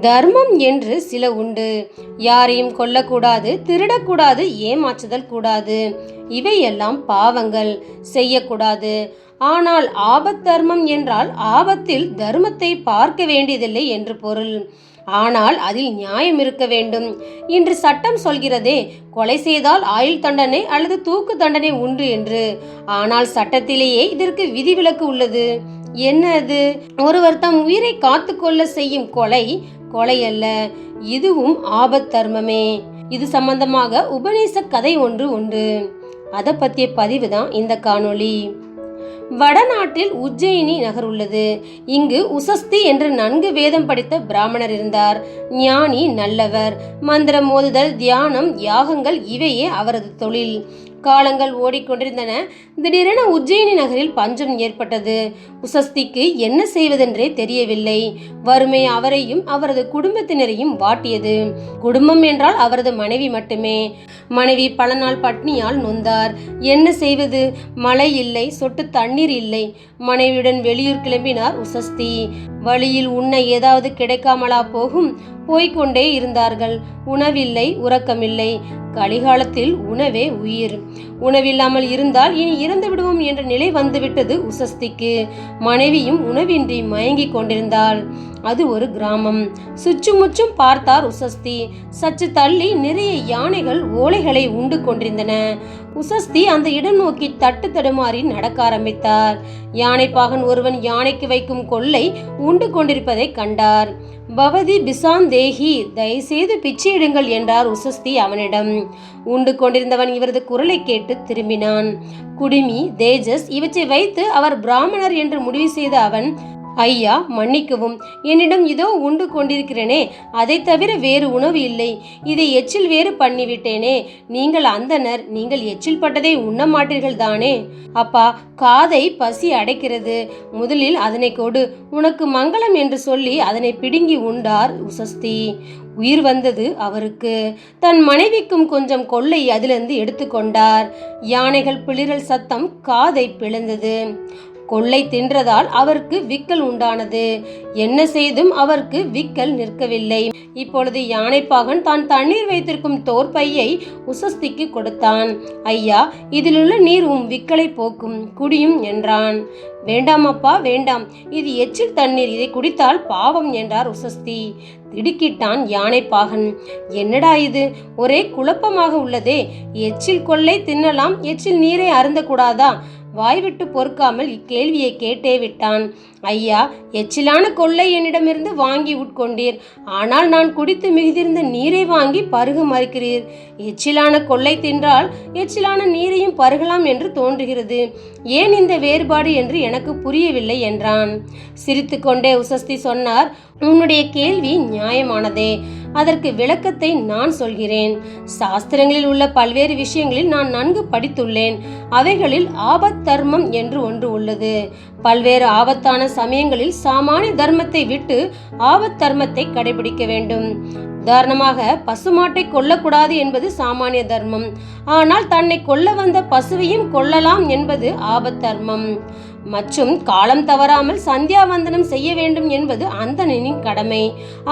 தர்மம் என்று சில உண்டு. யாரையும் கொல்லக்கூடாது திருடக்கூடாது ஏமாற்றுதல் கூடாது. இவையெல்லாம் பாவங்கள் செய்யக்கூடாது. ஆனால் ஆபத் தர்மம் என்றால் ஆபத்தில் தர்மத்தை பார்க்க வேண்டியதில்லை என்று பொருள். ஆனால் அதில் நியாயம் இருக்க வேண்டும். இன்று சட்டம் சொல்கிறதே கொலை செய்தால் ஆயுள் தண்டனை அல்லது தூக்கு தண்டனை உண்டு என்று. ஆனால் சட்டத்திலேயே இதற்கு விதிவிலக்கு உள்ளது. என்ன அது? ஒருவர் தம் உயிரை காத்துக்கொள்ள செய்யும் கொலை கொலை அல்ல இதுவும் ஆபத் தர்மமே இது சம்பந்தமாக உபநேச கதை ஒன்று உண்டு. அதை பற்றிய பதிவு தான் இந்த காணொளி. வடநாட்டில் உஜ்ஜயினி நகர் உள்ளது. இங்கு உசஸ்தி என்று நன்கு வேதம் படித்த பிராமணர் இருந்தார். ஞானி நல்லவர். மந்திரம் மோதுதல் தியானம் யாகங்கள் இவையே அவரது தொழில். காலங்கள் ஓடிக்கொண்டிருந்தன. திடீரென உஜ்ஜயினி நகரில் பஞ்சம் ஏற்பட்டது. உசஸ்திக்கு என்ன செய்வதென்றே தெரியவில்லை. வறுமை அவரையும் அவரது குடும்பத்தினரையும் வாட்டியது. குடும்பம் என்றால் அவரது மனைவி மட்டுமே. மனைவி பல நாள் பட்னியால் நொந்தார். என்ன செய்வது? மழை இல்லை சொட்டு தண்ணீர் இல்லை. மனைவியுடன் வெளியூர் கிளம்பினார் உசஸ்தி. வழியில் உண்ண ஏதாவது கிடைக்காமலா போகும்? போய்க்கொண்டே இருந்தார்கள். உணவில்லை உறக்கமில்லை. கலிகாலத்தில் உணவே உயிர். உணவில்லாமல் இருந்தால் இனி இறந்து விடுவோம் என்ற நிலை வந்துவிட்டது உசஸ்திக்கு. மனைவியும் உணவின்றி மயங்கிக் கொண்டிருந்தாள். அது ஒரு கிராமம். சுற்றுமுற்றும் பார்த்தார் உசஸ்தி. சற்று தள்ளி நிறைய யானைகள் ஓலைகளை உண்டு கொண்டிருந்தன. உசஸ்தி அந்த இடம் நோக்கி தட்டு தடுமாறி நடக்க ஆரம்பித்தார். யானைப்பாகன் ஒருவன் யானைக்கு வைக்கும் கொள்ளை உண்டு கொண்டிருப்பதை கண்டார். பவதி பிசான் தேஹி தயவுசெய்து பிச்சையிடுங்கள் என்றார் உசஸ்தி அவனிடம். உண்டு கொண்டிருந்தவன் இவரது குரலை கேட்டு திரும்பினான். குடுமி தேஜஸ் இவற்றை வைத்து அவர் பிராமணர் என்று முடிவு செய்த அவன் ஐயா மன்னிக்கவும். என்னிடம் இதோ உண்டு கொண்டிருக்கிறேனே. அதை தவிர வேறு உணவு இல்லை. இதை எச்சில் வேறு பண்ணிவிட்டேனே. நீங்கள் அந்தனர் நீங்கள் எச்சில் பட்டதை உண்ண மாட்டீர்கள் தானே. அப்பா காதை பசி அடைக்கிறது. முதலில் அதனை கொடு. உனக்கு மங்களம் என்று சொல்லி அதனை பிடுங்கி உண்டார் உசஸ்தி. உயிர் வந்தது அவருக்கு. தன் மனைவிக்கும் கொஞ்சம் கொள்ளை அதிலிருந்து எடுத்துக்கொண்டார். யானைகள் பிளிரல் சத்தம் காதை பிளந்தது. கொள்ளை தின்றதால் அவருக்கு விக்கல் உண்டானது. என்ன செய்தும் அவருக்கு விக்கல் நிற்கவில்லை. இப்பொழுது யானைப்பாகன் தான் தண்ணீர் வைத்திருக்கும் தோற்பையை உசஸ்திக்கு கொடுத்தான். ஐயா இதிலுள்ள நீர் உம் விக்கலை போக்கும் குடியும் என்றான். வேண்டாம் அப்பா வேண்டாம். இது எச்சில் தண்ணீர் இதை குடித்தால் பாவம் என்றார் உசஸ்தி. திடுக்கிட்டான் யானைப்பாகன். என்னடா இது? ஒரே குழப்பமாக உள்ளதே. எச்சில் கொள்ளை தின்னலாம் எச்சில் நீரை அருந்தக்கூடாதா? வாய்விட்டு பொறுக்காமல் இக்கேள்வியை கேட்டே விட்டான். ஐயா எச்சிலான கொள்ளை என்னிடமிருந்து வாங்கி உட்கொண்டீர். ஆனால் நான் குடித்து மிகுதிருந்த நீரை வாங்கி பருக மறுக்கிறீர். எச்சிலான கொள்ளை தின்றால் எச்சிலான நீரையும் பருகலாம் என்று தோன்றுகிறது. ஏன் இந்த வேறுபாடு என்று எனக்கு புரியவில்லை என்றான். சிரித்துக்கொண்டே உசஸ்தி சொன்னார் உன்னுடைய கேள்வி நியாயமானதே. அதற்கு விளக்கத்தை நான் சொல்கிறேன். சாஸ்திரங்களில் உள்ள பல்வேறு விஷயங்களில் நான் நன்கு படித்துள்ளேன். அவைகளில் ஆபத் தர்மம் என்று ஒன்று உள்ளது. பல்வேறு ஆபத்தான சமயங்களில் சாமானிய தர்மத்தை விட்டு ஆபத் தர்மத்தை கடைபிடிக்க வேண்டும். உதாரணமாக பசுமாட்டை கொல்லக்கூடாது என்பது சாமானிய தர்மம். ஆனால் தன்னை கொல்ல வந்த பசுவையும் கொல்லலாம் என்பது ஆபத் தர்மம். மற்றும் காலம் தவறாமல் சந்தியாவந்தனம் செய்ய வேண்டும் என்பது அந்தணனின் கடமை.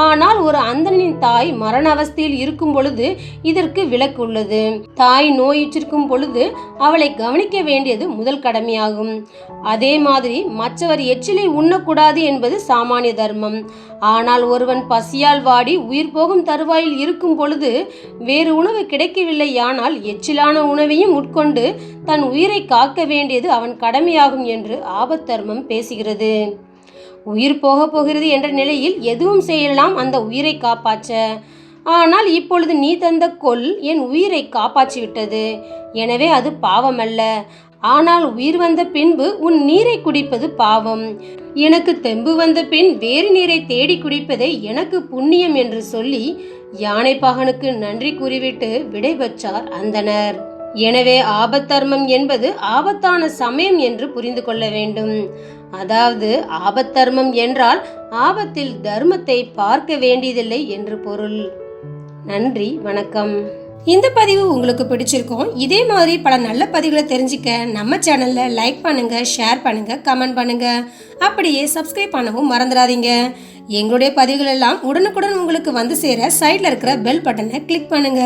ஆனால் ஒரு அந்தணனின் தாய் மரண அவஸ்தையில் இருக்கும் பொழுது இதற்கு விலக்கு உள்ளது. தாய் நோயுற்றிருக்கும் பொழுது அவளை கவனிக்க வேண்டியது முதல் கடமையாகும். அதே மாதிரி மற்றவர் எச்சிலை உண்ணக்கூடாது என்பது சாமானிய தர்மம். ஆனால் ஒருவன் பசியால் வாடி உயிர் போகும் தருவாயில் இருக்கும் பொழுது வேறு உணவு கிடைக்கவில்லையானால் எச்சிலான உணவையும் உட்கொண்டு தன் உயிரை காக்க வேண்டியது அவன் கடமையாகும் என்று ஆபத்தர்மம் பேசுகிறது. உயிர் போக போகிறது என்ற நிலையில் எதுவும் செய்யலாம் அந்த உயிரை காப்பாற்ற. ஆனால் இப்பொழுது நீ தந்த கொல் என் உயிரை காப்பாற்றி விட்டது எனவே அது பாவமல்ல. ஆனால் உயிர் வந்த பின்பு உன் நீரை குடிப்பது பாவம். எனக்கு தெம்பு வந்த பின் வேறு நீரை தேடி குடிப்பதே எனக்கு புண்ணியம் என்று சொல்லி யானை பாகனுக்கு நன்றி கூறிவிட்டு விடைபெற்றார் அந்தனர் எனவே ஆபத்தர்மம் என்பது ஆபத்தான சமயம் என்று புரிந்து கொள்ள வேண்டும். அதாவது ஆபத்தர்மம் என்றால் ஆபத்தில் தர்மத்தை பார்க்க வேண்டியதில்லை என்று பொருள். நன்றி வணக்கம். இந்த பதிவு உங்களுக்கு பிடிச்சிருக்கும். இதே மாதிரி பல நல்ல பதிவுகளை தெரிஞ்சுக்க நம்ம சேனல்ல லைக் பண்ணுங்க ஷேர் பண்ணுங்க கமெண்ட் பண்ணுங்க. அப்படியே சப்ஸ்கிரைப் பண்ணவும் மறந்துடாதீங்க. எங்களுடைய பதிவுகள் எல்லாம் உடனுக்குடன் உங்களுக்கு வந்து சேர சைடில் இருக்கிற பெல் பட்டனை கிளிக் பண்ணுங்க.